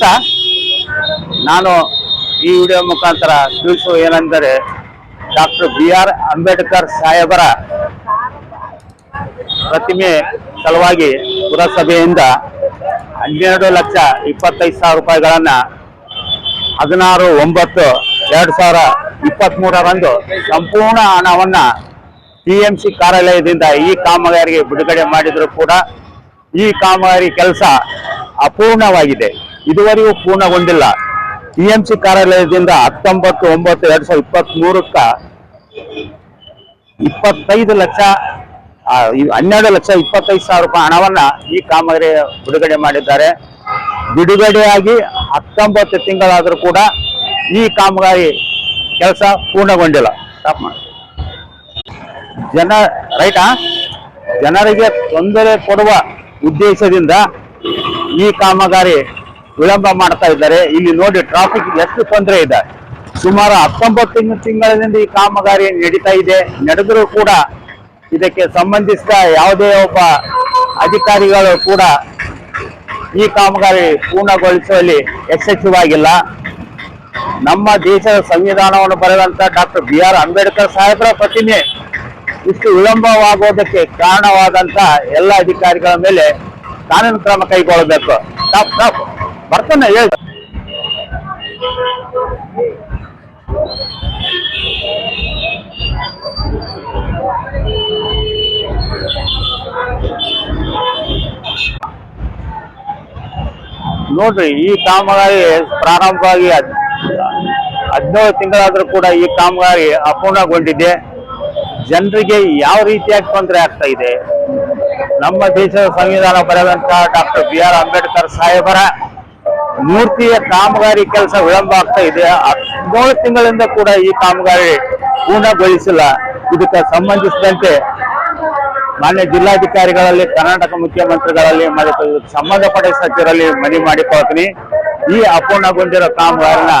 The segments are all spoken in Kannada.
ಸ ನಾನು ಈ ವಿಡಿಯೋ ಮುಖಾಂತರ ತಿಳಿಸುವ ಏನೆಂದರೆ ಡಾಕ್ಟರ್ ಬಿ ಆರ್ ಅಂಬೇಡ್ಕರ್ ಸಾಹೇಬರ ಪ್ರತಿಮೆ ಸಲುವಾಗಿ ಪುರಸಭೆಯಿಂದ ಹನ್ನೆರಡು ಲಕ್ಷ ಇಪ್ಪತ್ತೈದು ಸಾವಿರ ರೂಪಾಯಿಗಳನ್ನ ಹದಿನಾರು, ಒಂಬತ್ತು, ಎರಡು ಸಾವಿರ ಇಪ್ಪತ್ತ್ಮೂರರಂದು ಸಂಪೂರ್ಣ ಹಣವನ್ನು ಟಿ ಎಂ ಸಿ ಕಾರ್ಯಾಲಯದಿಂದ ಈ ಕಾಮಗಾರಿಗೆ ಬಿಡುಗಡೆ ಮಾಡಿದರೂ ಕೂಡ ಈ ಕಾಮಗಾರಿ ಕೆಲಸ ಅಪೂರ್ಣವಾಗಿದೆ. ಇದುವರೆಗೂ ಪೂರ್ಣಗೊಂಡಿಲ್ಲ. ಟಿಎಂಸಿ ಕಾರ್ಯಾಲಯದಿಂದ ಹತ್ತೊಂಬತ್ತು, ಒಂಬತ್ತು, ಎರಡ್ ಸಾವಿರದ ಇಪ್ಪತ್ತ್ ಮೂರಕ್ಕ ಇಪ್ಪತ್ತೈದು ಲಕ್ಷ ಹನ್ನೆರಡು ಲಕ್ಷ ಇಪ್ಪತ್ತೈದು ಸಾವಿರ ರೂಪಾಯಿ ಹಣವನ್ನ ಈ ಕಾಮಗಾರಿ ಬಿಡುಗಡೆ ಮಾಡಿದ್ದಾರೆ. ಬಿಡುಗಡೆಯಾಗಿ ಹತ್ತೊಂಬತ್ತು ತಿಂಗಳಾದರೂ ಕೂಡ ಈ ಕಾಮಗಾರಿ ಕೆಲಸ ಪೂರ್ಣಗೊಂಡಿಲ್ಲ. ಜನ, ರೈಟಾ? ಜನರಿಗೆ ತೊಂದರೆ ಕೊಡುವ ಉದ್ದೇಶದಿಂದ ಈ ಕಾಮಗಾರಿ ವಿಳಂಬ ಮಾಡ್ತಾ ಇದ್ದಾರೆ. ಇಲ್ಲಿ ನೋಡಿ ಟ್ರಾಫಿಕ್ ಎಷ್ಟು ತೊಂದರೆ ಇದೆ. ಸುಮಾರು ಹತ್ತೊಂಬತ್ತು ತಿಂಗಳಿನಿಂದ ಈ ಕಾಮಗಾರಿ ನಡೀತಾ ಇದೆ. ನಡೆದರೂ ಕೂಡ ಇದಕ್ಕೆ ಸಂಬಂಧಿಸಿದ ಯಾವುದೇ ಒಬ್ಬ ಅಧಿಕಾರಿಗಳು ಕೂಡ ಈ ಕಾಮಗಾರಿ ಪೂರ್ಣಗೊಳಿಸುವಲ್ಲಿ ಯಶಸ್ವಿಯಾಗಿಲ್ಲ. ನಮ್ಮ ದೇಶದ ಸಂವಿಧಾನವನ್ನು ಬರೆದಂತ ಡಾಕ್ಟರ್ ಬಿ ಆರ್ ಅಂಬೇಡ್ಕರ್ ಸಾಹೇಬರ ಪ್ರತಿಮೆ ಇಷ್ಟು ವಿಳಂಬವಾಗುವುದಕ್ಕೆ ಕಾರಣವಾದಂತ ಎಲ್ಲ ಅಧಿಕಾರಿಗಳ ಮೇಲೆ ಕಾನೂನು ಕ್ರಮ ಕೈಗೊಳ್ಳಬೇಕು. ಬರ್ತಾನೆ, ಹೇಳಿ. ನೋಡ್ರಿ, ಈ ಕಾಮಗಾರಿ ಪ್ರಾರಂಭವಾಗಿ ಹದಿನೇಳು ತಿಂಗಳಾದ್ರೂ ಕೂಡ ಈ ಕಾಮಗಾರಿ ಅಪೂರ್ಣಗೊಂಡಿದೆ. ಜನರಿಗೆ ಯಾವ ರೀತಿಯಾಗಿ ತೊಂದರೆ ಆಗ್ತಾ ಇದೆ? ನಮ್ಮ ದೇಶದ ಸಂವಿಧಾನ ಬರೆದಂತಹ ಡಾಕ್ಟರ್ ಬಿ ಆರ್ ಅಂಬೇಡ್ಕರ್ ಸಾಹೇಬರ ಮೂರ್ತಿಯ ಕಾಮಗಾರಿ ಕೆಲಸ ವಿಳಂಬ ಆಗ್ತಾ ಇದೆ. ಹದಿನೇಳು ತಿಂಗಳಿಂದ ಕೂಡ ಈ ಕಾಮಗಾರಿ ಪೂರ್ಣಗೊಳಿಸಿಲ್ಲ. ಇದಕ್ಕೆ ಸಂಬಂಧಿಸಿದಂತೆ ಮಾನ್ಯ ಜಿಲ್ಲಾಧಿಕಾರಿಗಳಲ್ಲಿ, ಕರ್ನಾಟಕ ಮುಖ್ಯಮಂತ್ರಿಗಳಲ್ಲಿ ಮತ್ತು ಸಂಬಂಧಪಟ್ಟ ಸಚಿವರಲ್ಲಿ ಮನವಿ ಮಾಡಿಕೊಳ್ತೀನಿ. ಈ ಅಪೂರ್ಣಗೊಂಡಿರೋ ಕಾಮಗಾರಿನ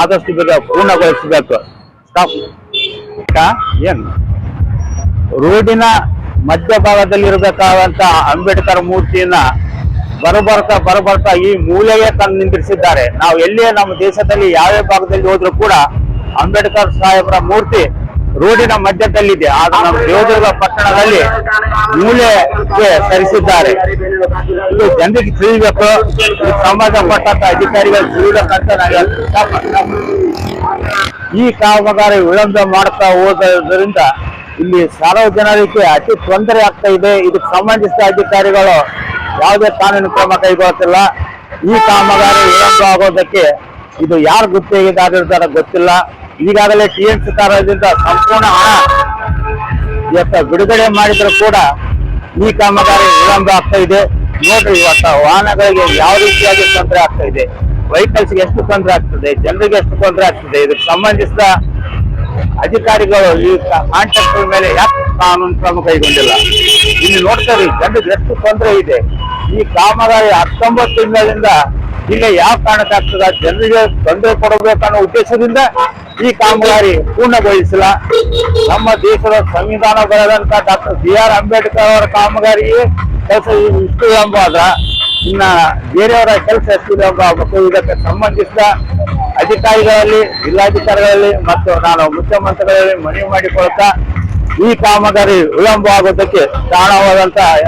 ಆದಷ್ಟು ಬೇಗ ಪೂರ್ಣಗೊಳಿಸಬೇಕು. ಏನು? ರೋಡಿನ ಮಧ್ಯಭಾಗದಲ್ಲಿರಬೇಕಾದಂತಹ ಅಂಬೇಡ್ಕರ್ ಮೂರ್ತಿಯನ್ನ ಬರಬರ್ತಾ ಬರಬರ್ತಾ ಈ ಮೂಲೆಯೇ ತನ್ನ ನಿಂತಿರಿಸಿದ್ದಾರೆ ನಾವು ಎಲ್ಲಿಯೇ ನಮ್ಮ ದೇಶದಲ್ಲಿ ಯಾವ ಭಾಗದಲ್ಲಿ ಹೋದ್ರೂ ಕೂಡ ಅಂಬೇಡ್ಕರ್ ಸಾಹೇಬರ ಮೂರ್ತಿ ರೋಡಿನ ಮಧ್ಯದಲ್ಲಿದೆ. ಆದ್ರೆ ನಮ್ಮ ದೇವದುರ್ಗ ಪಟ್ಟಣದಲ್ಲಿ ಮೂಲೆಗೆ ಸರಿಸಿದ್ದಾರೆ. ಇದು ಜನರಿಗೆ ತಿಳಿಬೇಕು. ಸಂಬಂಧಪಟ್ಟಂತ ಅಧಿಕಾರಿಗಳು ತಿಳಿಬೇಕಂತ ಈ ಕಾಮಗಾರಿ ವಿಳಂಬ ಮಾಡ್ತಾ ಹೋಗೋದ್ರಿಂದ ಇಲ್ಲಿ ಸಾರ್ವಜನಿಕರಿಗೆ ಅತಿ ತೊಂದರೆ ಆಗ್ತಾ ಇದೆ. ಇದಕ್ಕೆ ಸಂಬಂಧಿಸಿದ ಅಧಿಕಾರಿಗಳು ಯಾವುದೇ ಕಾನೂನು ಕ್ರಮ ಕೈಗೊಳ್ಳುತ್ತಿಲ್ಲ. ಈ ಕಾಮಗಾರಿ ವಿಳಂಬ ಆಗೋದಕ್ಕೆ ಇದು ಯಾರು ಗುತ್ತಿಗೆದಾರರಿದ್ದಾರೆ ಗೊತ್ತಿಲ್ಲ. ಈಗಾಗಲೇ ಟಿ ಎನ್ ಸಂಪೂರ್ಣ ಹಣ ಬಿಡುಗಡೆ ಮಾಡಿದ್ರು ಕೂಡ ಈ ಕಾಮಗಾರಿ ವಿಳಂಬ ಆಗ್ತಾ ಇದೆ. ನೋಡ್ರಿ, ಇವತ್ತ ವಾಹನಗಳಿಗೆ ಯಾವ ರೀತಿಯಾಗಿ ತೊಂದರೆ ಆಗ್ತಾ ಇದೆ. ವೆಹಿಕಲ್ಸ್ಗೆ ಎಷ್ಟು ತೊಂದರೆ ಆಗ್ತದೆ? ಜನರಿಗೆ ಎಷ್ಟು ತೊಂದರೆ ಆಗ್ತದೆ? ಇದಕ್ಕೆ ಸಂಬಂಧಿಸಿದ ಅಧಿಕಾರಿಗಳು ಈ ಕಾಂಟ್ರಾಕ್ಟರ್ ಮೇಲೆ ಯಾಕೆ ಕಾನೂನು ಕ್ರಮ ಕೈಗೊಂಡಿಲ್ಲ. ಇಲ್ಲಿ ನೋಡ್ತಾರೆ ಜನರಿಗೆ ಎಷ್ಟು ತೊಂದರೆ ಇದೆ. ಈ ಕಾಮಗಾರಿ ಹತ್ತೊಂಬತ್ತು ತಿಂಗಳಿಂದ ಇಲ್ಲಿ ಯಾವ ಕಾರಣಕ್ಕೆ ಆಗ್ತದ? ಜನರಿಗೆ ತೊಂದರೆ ಕೊಡಬೇಕನ್ನೋ ಉದ್ದೇಶದಿಂದ ಈ ಕಾಮಗಾರಿ ಪೂರ್ಣಗೊಳಿಸಿಲ್ಲ. ನಮ್ಮ ದೇಶದ ಸಂವಿಧಾನ ಬರೆದಂತ ಡಾಕ್ಟರ್ ಬಿ ಆರ್ ಅಂಬೇಡ್ಕರ್ ಅವರ ಕಾಮಗಾರಿ ಕೆಲಸ ಇಷ್ಟು ಆದ್ರ ಇನ್ನ ಬೇರೆಯವರ ಕೆಲಸ ಎಷ್ಟು ವಿಳಂಬ ಇದಕ್ಕೆ ಸಂಬಂಧಿಸಿದ ಅಧಿಕಾರಿಗಳಲ್ಲಿ, ಜಿಲ್ಲಾಧಿಕಾರಿಗಳಲ್ಲಿ ಮತ್ತು ನಾನು ಮುಖ್ಯಮಂತ್ರಿಗಳಲ್ಲಿ ಮನವಿ ಮಾಡಿಕೊಳ್ತಾ ಈ ಕಾಮಗಾರಿ ವಿಳಂಬ ಆಗೋದಕ್ಕೆ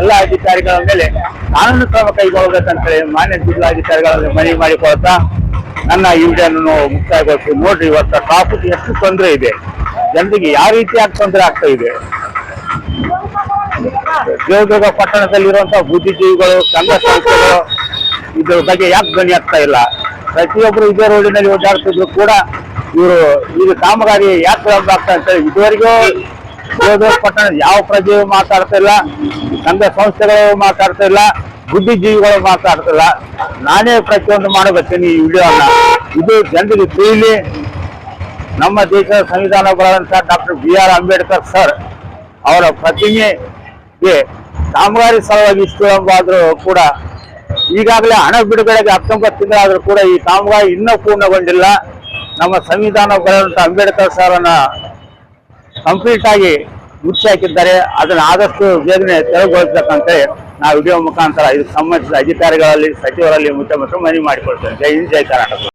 ಎಲ್ಲಾ ಅಧಿಕಾರಿಗಳ ಮೇಲೆ ಕಾನೂನು ಕ್ರಮ ಕೈಗೊಳ್ಳಬೇಕಂತೇಳಿ ಮಾನ್ಯ ಜಿಲ್ಲಾಧಿಕಾರಿಗಳಲ್ಲಿ ಮನವಿ ಮಾಡಿಕೊಳ್ತಾ ನನ್ನ ವಿಡಿಯೋನು ಮುಕ್ತಾಯಗೊಳಿಸಿ. ನೋಡ್ರಿ, ಇವತ್ತು ಟ್ರಾಫಿಕ್ ಎಷ್ಟು ತೊಂದರೆ ಇದೆ. ಜನರಿಗೆ ಯಾವ ರೀತಿಯಾಗಿ ತೊಂದರೆ ಆಗ್ತಾ ಇದೆ? ದೇವದುರ್ಗ ಪಟ್ಟಣದಲ್ಲಿರುವಂತಹ ಬುದ್ಧಿಜೀವಿಗಳು ಸಂಘ ಸಂಸ್ಥೆಗಳು ಇದ್ರ ಬಗ್ಗೆ ಯಾಕೆ ಧ್ವನಿ ಆಗ್ತಾ ಇಲ್ಲ? ಪ್ರತಿಯೊಬ್ಬರು ಇದೇ ರೋಡಿನಲ್ಲಿ ಓಡಾಡ್ತಿದ್ರು ಕೂಡ ಇವರು ಇದು ಕಾಮಗಾರಿ ಯಾಕೆ ಆಗ್ತಾ ಅಂತ ಇದುವರೆಗೂ ದೇವದುರ್ಗ ಪಟ್ಟಣ ಯಾವ ಪ್ರಜೆಯು ಮಾತಾಡ್ತಾ ಇಲ್ಲ ಸಂಘ ಸಂಸ್ಥೆಗಳು ಮಾತಾಡ್ತಾ ಇಲ್ಲ, ಬುದ್ಧಿಜೀವಿಗಳು ಮಾತಾಡ್ತಿಲ್ಲ ನಾನೇ ಪ್ರತಿಯೊಂದು ಮಾಡಬರ್ತೀನಿ ಈ ವಿಡಿಯೋನ. ಇದು ಜನರಿಗೆ ತಿಳಿಯಲಿ ನಮ್ಮ ದೇಶದ ಸಂವಿಧಾನ ಬರೆದಂತ doctor B R Ambedkar sir, ಅವರ ಪ್ರತಿಮೆಗೆ ಕಾಮಗಾರಿ ಸಲುವಾಗಿ ಇಷ್ಟು ಎಂಬಾದರೂ ಕೂಡ ಈಗಾಗಲೇ ಹಣ ಬಿಡುಗಡೆಗೆ ಹತ್ತೊಂಬತ್ತು ತಿಂಗಳಾದರೂ ಕೂಡ ಈ ಕಾಮಗಾರಿ ಇನ್ನೂ ಪೂರ್ಣಗೊಂಡಿಲ್ಲ. ನಮ್ಮ ಸಂವಿಧಾನ ಬರೆದಂತ ಅಂಬೇಡ್ಕರ್ ಸರ್ನ ಕಂಪ್ಲೀಟ್ ಆಗಿ ಮುಚ್ಚಿ ಹಾಕಿದ್ದಾರೆ. ಅದನ್ನ ಆದಷ್ಟು ಬೇಗನೆ ತೆರವುಗೊಳಿಸಬೇಕಂತೇಳಿ ನಾವು ವಿಡಿಯೋ ಮುಖಾಂತರ ಇದಕ್ಕೆ ಸಂಬಂಧಿಸಿದ ಅಧಿಕಾರಿಗಳಲ್ಲಿ, ಸಚಿವರಲ್ಲಿ ಮುಖ್ಯಮಂತ್ರಿ ಮನವಿ ಮಾಡಿಕೊಳ್ತೇನೆ ಜೈ ಹಿಂದ್, ಜೈ ಕರ್ನಾಟಕ.